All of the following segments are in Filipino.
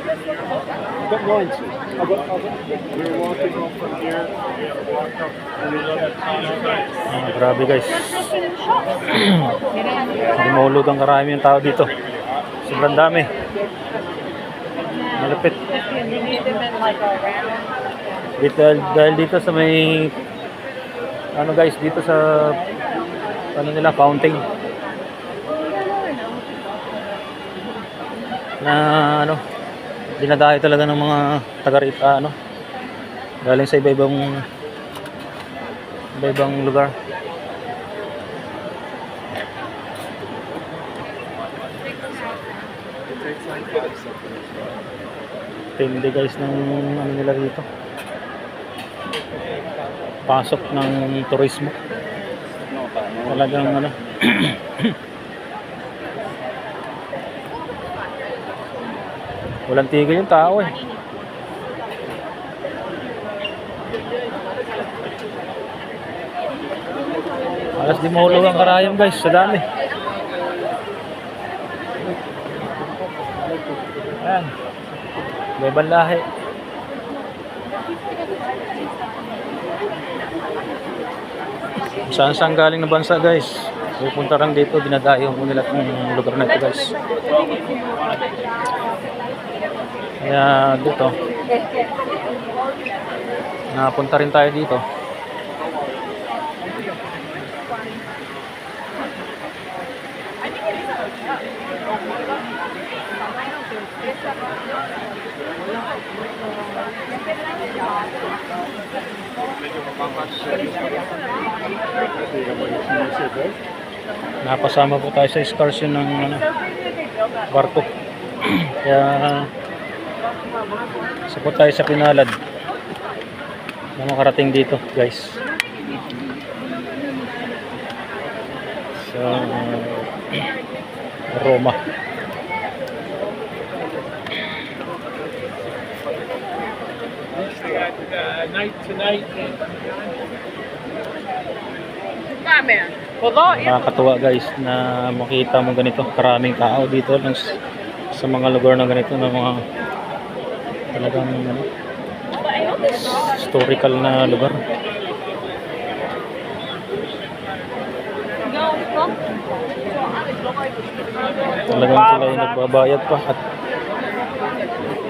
got lines. I got, I got, we were walking up from here. We walked up and we looked at Ah, grabe guys. Dumulog ang karami yung tao dito. Sobrang dami. Malapit. Dito, dahil dito sa may ano guys, dito sa ano nila, fountain. Na ano, dinadayo talaga ng mga taga rito, ah, ano, galing sa iba-ibang iba-ibang lugar. Tindi guys ng ano nila dito. Pasok ng turismo. Talagang ano. Walang tigil yung tao eh. Alas di mahulog ang karayom guys, sa dami. Ayan. May banlahe. Saan saan galing na bansa guys? Pupunta lang dito, dinadayo ko nila itong lugar na ito guys. Kaya dito, napunta rin tayo dito. Napasama po tayo sa excursion ng ano, barko. Kaya isa po tayo sa pinalad na makarating dito guys. Sa Roma. uh, night tonight. Nakakatuwa guys na makita mo ganito karaming tao dito lang sa mga lugar na ganito na mga talagang ano, historical na lugar. Talagang sila yung nagbabayad pa at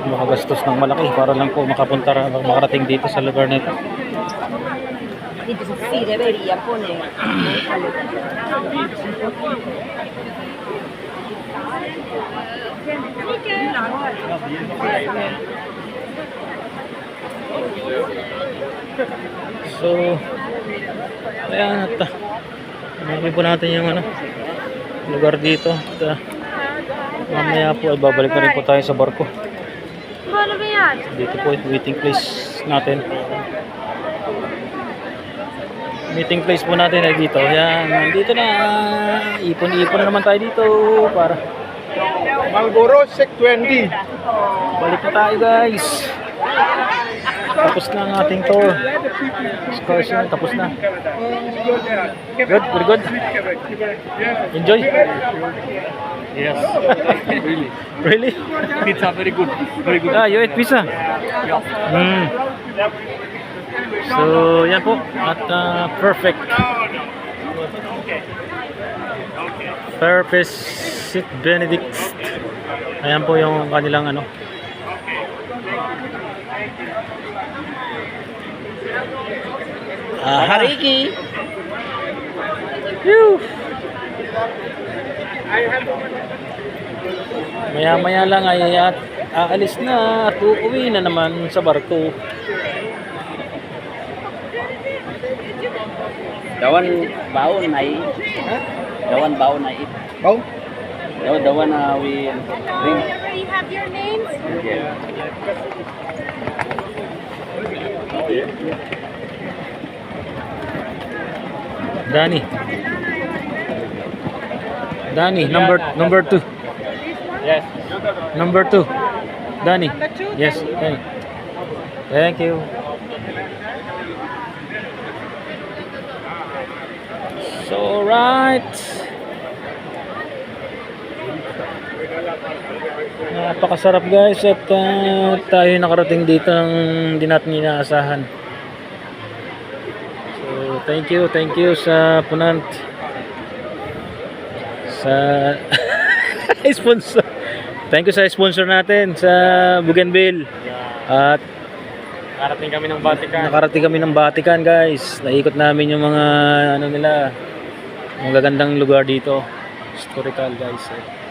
makagastos ng malaki para lang po makapunta ra- makarating dito sa lugar na ito. Entonces sí debería poner. So, ayan at uh, hanapin po natin yung ano, lugar dito. At, uh, mamaya po ay babalik na rin po tayo sa barko. Ano? Dito po yung meeting place natin. Meeting place po natin ay dito. Ayan, dito na. Ipon-ipon na naman tayo dito para Malboro Sec 20. balik na tayo guys. Tapos na ang ating tour. Excursion, tapos na. Good, very good. Enjoy. Yes. really. Really? Pizza very good. Very good. Ah, you ate pizza? Hmm. So, yan po. At ah, perfect. Perfect Sit Benedict. Ayan po yung kanilang ano. Aha. Ricky. Phew. Maya maya lang ay at aalis na at uuwi na naman sa barko. Dawan baon na i. Dawan baon i. Oh? Dawan dawan na we drink. Whenever you have your names, Yeah. Danny. Danny, number number two. Yes. Number two. Danny. Yes, Danny. Thank you. So right. Napakasarap guys at ah, tayo nakarating dito ng hindi natin inaasahan. So, thank you, thank you sa Punant. Sa sponsor. Thank you sa sponsor natin sa Bougainville. At Karating kami ng Vatican. nakarating kami ng Vatican guys. Naikot namin yung mga ano nila, mga gagandang lugar dito. Historical guys. eh.